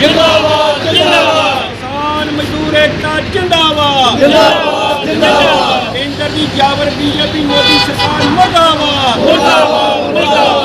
ਜਿੰਦਾਬਾਦ ਜਿੰਦਾਬਾਦ। ਕਿਸਾਨ ਮਜ਼ਦੂਰ ਏਕਤਾ ਜਿੰਦਾਬਾਦ। ਜਿੰਦਾਬਾਦ ਜਿੰਦਾਬਾਦ। ਕੇਂਦਰ ਦੀ ਜਾਬਰ ਬੀਜੇਪੀ ਮੋਦੀ ਸਰਕਾਰ ਮੁਰਦਾਬਾਦ। ਮੁਰਦਾਬਾਦ ਮੁਰਦਾਬਾਦ।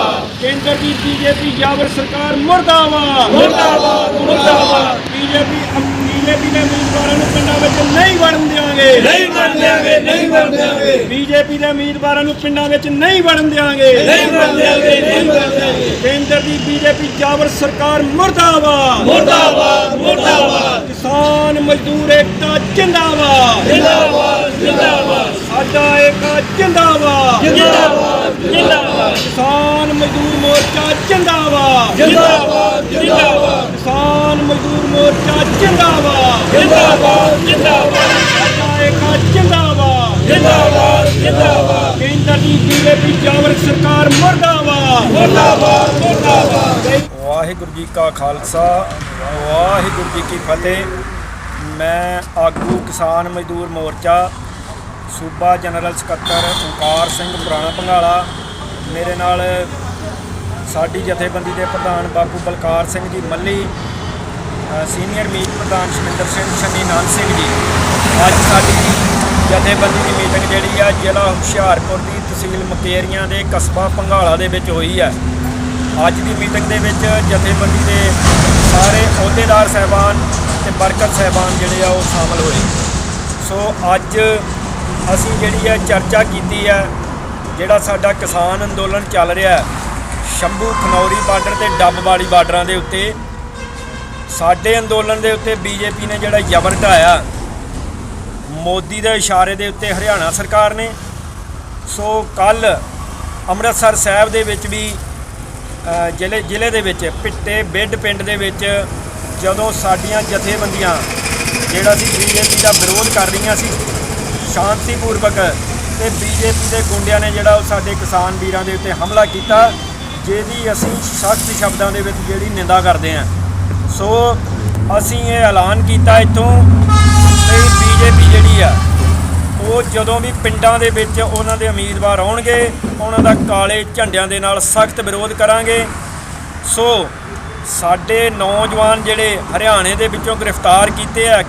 ਕੇਂਦਰ ਦੀ ਬੀਜੇਪੀ ਜਾਬਰ ਸਰਕਾਰ ਮੁਰਦਾਬਾਦ। ਮੁਰਦਾਬਾਦ। ਮੁਰਦਾਬਾਦ। ਬੀਜੇਪੀ ਬੀਜੇਪੀ ਦੇ ਉਮੀਦਵਾਰਾਂ ਨੂੰ ਪਿੰਡਾਂ ਵਿੱਚ ਨਹੀਂ ਵੜਨ ਦੇਵਾਂਗੇ ਨਹੀਂ ਬਣ ਦਿਆਂਗੇ ਨਹੀਂ ਬਣ ਦਿਆਂਗੇ। ਬੀਜੇਪੀ ਦੇ ਉਮੀਦਵਾਰਾਂ ਨੂੰ ਪਿੰਡਾਂ ਵਿੱਚ ਨਹੀਂ ਵੜਨ ਦੇਵਾਂਗੇ ਨਹੀਂ ਬਣ ਦਿਆਂਗੇ ਨਹੀਂ ਬਣ ਦਿਆਂਗੇ। ਕੇਂਦਰ ਦੀ ਬੀਜੇਪੀ ਜਾਬਰ ਸਰਕਾਰ ਮੁਰਦਾਬਾਦ। ਮੁਰਦਾਬਾਦ ਮੁਰਦਾਬਾਦ। ਕਿਸਾਨ ਮਜ਼ਦੂਰ ਏਕਤਾ ਜਿੰਦਾਬਾਦ। ਜਿੰਦਾਬਾਦ ਜਿੰਦਾਬਾਦ। ਸਾਡਾ ਏਕਾ ਜਿੰਦਾਬਾਦ। ਜਿੰਦਾਬਾਦ ਜਿੰਦਾਬਾਦ। ਕਿਸਾਨ ਮਜ਼ਦੂਰ ਮੋਰਚਾ ਜਿੰਦਾਬਾਦ। ਜਿੰਦਾਬਾਦ ਜਿੰਦਾਬਾਦ। ਕਿਸਾਨ ਮਜ਼ਦੂਰ ਮੋਰਚਾ ਜਿੰਦਾਬਾਦ। ਜਿੰਦਾਬਾਦ ਜਿੰਦਾਬਾਦ। ਸਾਡਾ ਏਕਾ ਜਿੰਦਾਬਾਦ। ਜਿੰਦਾਬਾਦ ਜਿੰਦਾਬਾਦ। ਕੇਂਦਰ ਦੀ ਬੀਜੇਪੀ ਜਾਬਰ ਸਰਕਾਰ ਮੁਰਦਾਬਾਦ। ਮੁਰਦਾਬਾਦ ਮੁਰਦਾਬਾਦ। ਵਾਹਿਗੁਰੂ ਜੀ ਕਾ ਖਾਲਸਾ ਵਾਹਿਗੁਰੂ ਜੀ ਕੀ ਫਤਿਹ। ਮੈਂ ਆਗੂ ਕਿਸਾਨ ਮਜ਼ਦੂਰ ਮੋਰਚਾ ਸੂਬਾ ਜਨਰਲ ਸਕੱਤਰ ਓਕਾਰ ਸਿੰਘ ਪੁਰਾਣਾ ਭੰਗਾਲਾ ਮੇਰੇ ਨਾਲ ਸਾਡੀ ਜਥੇਬੰਦੀ ਦੇ ਪ੍ਰਧਾਨ ਬਾਪੂ ਬਲਕਾਰ ਸਿੰਘ ਜੀ ਮੱਲੀ ਸੀਨੀਅਰ ਮੀਤ ਪ੍ਰਧਾਨ ਸ਼ਮਿੰਦਰ ਸਿੰਘ ਸ਼ਨੀ ਨਾਨ ਸਿੰਘ ਜੀ। ਅੱਜ ਸਾਡੀ ਜਥੇਬੰਦੀ ਦੀ ਮੀਟਿੰਗ ਜਿਹੜੀ ਆ ਜ਼ਿਲ੍ਹਾ ਹੁਸ਼ਿਆਰਪੁਰ ਦੀ ਤਹਿਸੀਲ ਮਕੇਰੀਆਂ ਦੇ ਕਸਬਾ ਭੰਗਾਲਾ ਦੇ ਵਿੱਚ ਹੋਈ ਹੈ ਅੱਜ ਦੀ ਮੀਟਿੰਗ ਦੇ ਵਿੱਚ ਜਥੇਬੰਦੀ ਦੇ ਸਾਰੇ ਅਹੁਦੇਦਾਰ ਸਹਿਬਾਨ ਤੇ ਬਰਕਤ ਸਹਿਬਾਨ ਜਿਹੜੇ ਆ ਉਹ ਸ਼ਾਮਲ ਹੋਏ। ਸੋ ਅੱਜ ਅਸੀਂ ਜਿਹੜੀ ਹੈ ਚਰਚਾ ਕੀਤੀ ਹੈ ਜਿਹੜਾ ਸਾਡਾ ਕਿਸਾਨ ਅੰਦੋਲਨ ਚੱਲ ਰਿਹਾ ਸ਼ੰਭੂ ਖਨੌਰੀ ਬਾਰਡਰ ਤੇ ਡੱਬਵਾੜੀ ਬਾਰਡਰਾਂ ਦੇ ਉੱਤੇ, ਸਾਡੇ ਅੰਦੋਲਨ ਦੇ ਉੱਤੇ ਬੀਜੇਪੀ ਨੇ ਜਿਹੜਾ ਜ਼ਬਰ ਢਾਇਆ, ਮੋਦੀ ਦੇ ਇਸ਼ਾਰੇ ਦੇ ਉੱਤੇ ਹਰਿਆਣਾ ਸਰਕਾਰ ਨੇ, ਸੋ ਕੱਲ ਅੰਮ੍ਰਿਤਸਰ ਸਾਹਿਬ ਦੇ ਵਿੱਚ ਵੀ ਜ਼ਿਲ੍ਹੇ ਜ਼ਿਲ੍ਹੇ ਦੇ ਵਿੱਚ, ਪਿੱਟੇ ਬਿੱਡ ਪਿੰਡ ਦੇ ਵਿੱਚ ਜਦੋਂ ਸਾਡੀਆਂ ਜਥੇਬੰਦੀਆਂ, ਜਿਹੜਾ ਸੀ ਬੀਜੇਪੀ ਦਾ ਵਿਰੋਧ ਕਰ ਰਹੀਆਂ ਸੀ ਸ਼ਾਂਤੀਪੂਰਵਕ ਤੇ ਬੀਜੇਪੀ ਦੇ ਗੁੰਡਿਆਂ ਨੇ ਜਿਹੜਾ ਉਹ ਸਾਡੇ ਕਿਸਾਨ ਵੀਰਾਂ ਦੇ ਉੱਤੇ ਹਮਲਾ ਕੀਤਾ, ਜਿਹਦੀ ਅਸੀਂ ਸਖਤ ਸ਼ਬਦਾਂ ਦੇ ਵਿੱਚ ਜਿਹੜੀ ਨਿੰਦਾ ਕਰਦੇ ਹਾਂ। ਸੋ ਅਸੀਂ ਇਹ ਐਲਾਨ ਕੀਤਾ ਇੱਥੋਂ ਕਿ ਬੀਜੇਪੀ ਜਿਹੜੀ ਆ, ਉਹ ਜਦੋਂ ਵੀ ਪਿੰਡਾਂ ਦੇ ਵਿੱਚ ਉਹਨਾਂ ਦੇ ਉਮੀਦਵਾਰ ਆਉਣਗੇ, ਉਹਨਾਂ ਦਾ ਕਾਲੇ ਝੰਡਿਆਂ ਦੇ ਨਾਲ ਸਖਤ ਵਿਰੋਧ ਕਰਾਂਗੇ। ਸੋ ਸਾਡੇ ਨੌਜਵਾਨ ਜਿਹੜੇ ਹਰਿਆਣੇ ਦੇ ਵਿੱਚੋਂ ਗ੍ਰਿਫਤਾਰ ਕੀਤੇ ਆ,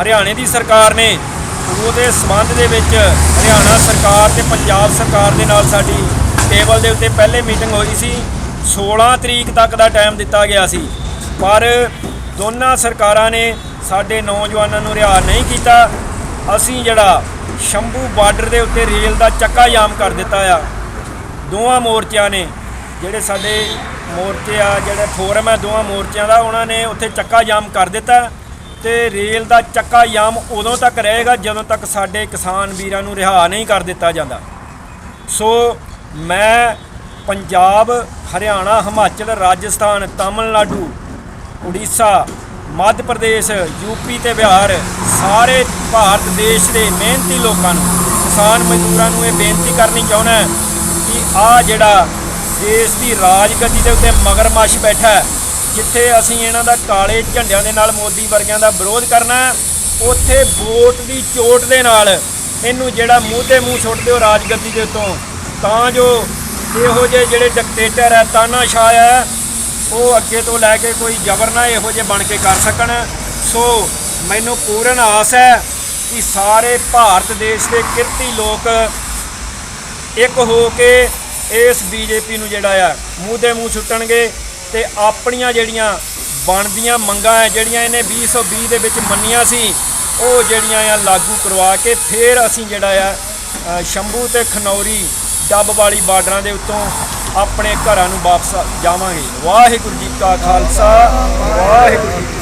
ਹਰਿਆਣੇ ਦੀ ਸਰਕਾਰ ਨੇ ਉਹਦੇ ਸਬੰਧ ਦੇ ਵਿੱਚ ਹਰਿਆਣਾ ਸਰਕਾਰ ਤੇ ਪੰਜਾਬ ਸਰਕਾਰ ਦੇ ਨਾਲ ਸਾਡੀ ਟੇਬਲ ਦੇ ਉੱਤੇ ਪਹਿਲੇ ਮੀਟਿੰਗ ਹੋਈ ਸੀ। 16 ਤਰੀਕ ਤੱਕ ਦਾ ਟਾਈਮ ਦਿੱਤਾ ਗਿਆ ਸੀ। ਪਰ ਦੋਨਾਂ ਸਰਕਾਰਾਂ ਨੇ ਸਾਡੇ ਨੌਜਵਾਨਾਂ ਨੂੰ ਰਿਹਾ ਨਹੀਂ ਕੀਤਾ। ਅਸੀਂ ਜਿਹੜਾ ਸ਼ੰਭੂ ਬਾਰਡਰ ਦੇ ਉੱਤੇ ਰੇਲ ਦਾ ਚੱਕਾ ਜਾਮ ਕਰ ਦਿੱਤਾ ਆ। ਦੋਵਾਂ ਮੋਰਚਿਆਂ ਨੇ ਜਿਹੜੇ ਸਾਡੇ ਮੋਰਚੇ ਆ, ਜਿਹੜੇ ਫੋਰਮ ਹੈ ਦੋਵਾਂ ਮੋਰਚਿਆਂ ਦਾ, ਉਹਨਾਂ ਨੇ ਉੱਥੇ ਚੱਕਾ ਜਾਮ ਕਰ ਦਿੱਤਾ। ਤੇ ਰੇਲ ਦਾ ਚੱਕਾ ਜਾਮ ਉਦੋਂ ਤੱਕ ਰਹੇਗਾ ਜਦੋਂ ਤੱਕ ਸਾਡੇ ਕਿਸਾਨ ਵੀਰਾਂ ਨੂੰ ਰਿਹਾ ਨਹੀਂ ਕਰ ਦਿੱਤਾ ਜਾਂਦਾ। ਸੋ ਮੈਂ ਪੰਜਾਬ, ਹਰਿਆਣਾ, ਹਿਮਾਚਲ, ਰਾਜਸਥਾਨ, ਤਾਮਿਲਨਾਡੂ, ਉੜੀਸਾ, ਮੱਧ ਪ੍ਰਦੇਸ਼ ਯੂਪੀ ਤੇ ਬਿਹਾਰ ਸਾਰੇ ਭਾਰਤ ਦੇਸ਼ ਦੇ ਮਿਹਨਤੀ ਲੋਕਾਂ ਨੂੰ, ਕਿਸਾਨ ਮਜ਼ਦੂਰਾਂ ਨੂੰ ਇਹ ਬੇਨਤੀ ਕਰਨੀ ਚਾਹੁੰਦਾ ਕਿ ਆ ਜਿਹੜਾ ਦੇਸ਼ ਦੀ ਰਾਜਗੱਦੀ ਦੇ ਉੱਤੇ ਮਗਰਮੱਛ ਬੈਠਾ ਹੈ ਜਿੱਥੇ ਅਸੀਂ ਇਹਨਾਂ ਦਾ ਕਾਲੇ ਝੰਡਿਆਂ ਦੇ ਨਾਲ ਮੋਦੀ ਵਰਗਿਆਂ ਦਾ ਵਿਰੋਧ ਕਰਨਾ ਉੱਥੇ ਵੋਟ ਦੀ ਚੋਟ ਦੇ ਨਾਲ ਇਹਨੂੰ ਜਿਹੜਾ ਮੂੰਹ ਤੇ ਮੂੰਹ ਸੁੱਟ ਦਿਓ ਰਾਜਗੱਦੀ ਦੇ ਉੱਤੋਂ, ਤਾਂ ਜੋ ਇਹੋ ਜਿਹੇ ਜਿਹੜੇ ਡਿਕਟੇਟਰ ਹੈ, ਤਾਨਾਸ਼ਾਹ ਹੈ, ਉਹ ਅੱਗੇ ਤੋਂ ਲੈ ਕੇ ਕੋਈ ਜ਼ਬਰ ਨਾ ਇਹੋ ਜਿਹੇ ਬਣ ਕੇ ਕਰ ਸਕਣ। ਸੋ ਮੈਨੂੰ ਪੂਰਨ ਆਸ ਹੈ ਕਿ ਸਾਰੇ ਭਾਰਤ ਦੇਸ਼ ਦੇ ਕਿਰਤੀ ਲੋਕ ਇੱਕ ਹੋ ਕੇ ਇਸ ਬੀਜੇਪੀ ਨੂੰ ਜਿਹੜਾ ਆ, ਮੂੰਹ ਦੇ ਮੂੰਹ ਛੁੱਟਣਗੇ ਤੇ ਆਪਣੀਆਂ ਜਿਹੜੀਆਂ ਬਣਦੀਆਂ ਮੰਗਾਂ ਹੈ ਜਿਹੜੀਆਂ ਇਹਨੇ 2020 ਦੇ ਵਿੱਚ ਮੰਨੀਆਂ ਸੀ, ਉਹ ਜਿਹੜੀਆਂ ਆ ਲਾਗੂ ਕਰਵਾ ਕੇ ਫਿਰ ਅਸੀਂ ਜਿਹੜਾ ਆ ਸ਼ੰਭੂ ਤੇ ਖਨੌਰੀ ਡੱਬ ਵਾਲੀ ਬਾਰਡਰਾਂ ਦੇ ਉੱਤੋਂ ਆਪਣੇ ਘਰਾਂ ਨੂੰ ਵਾਪਸ ਜਾਵਾਂਗੇ। ਵਾਹਿਗੁਰੂ ਜੀ ਕਾ ਖਾਲਸਾ, ਵਾਹਿਗੁਰੂ ਜੀ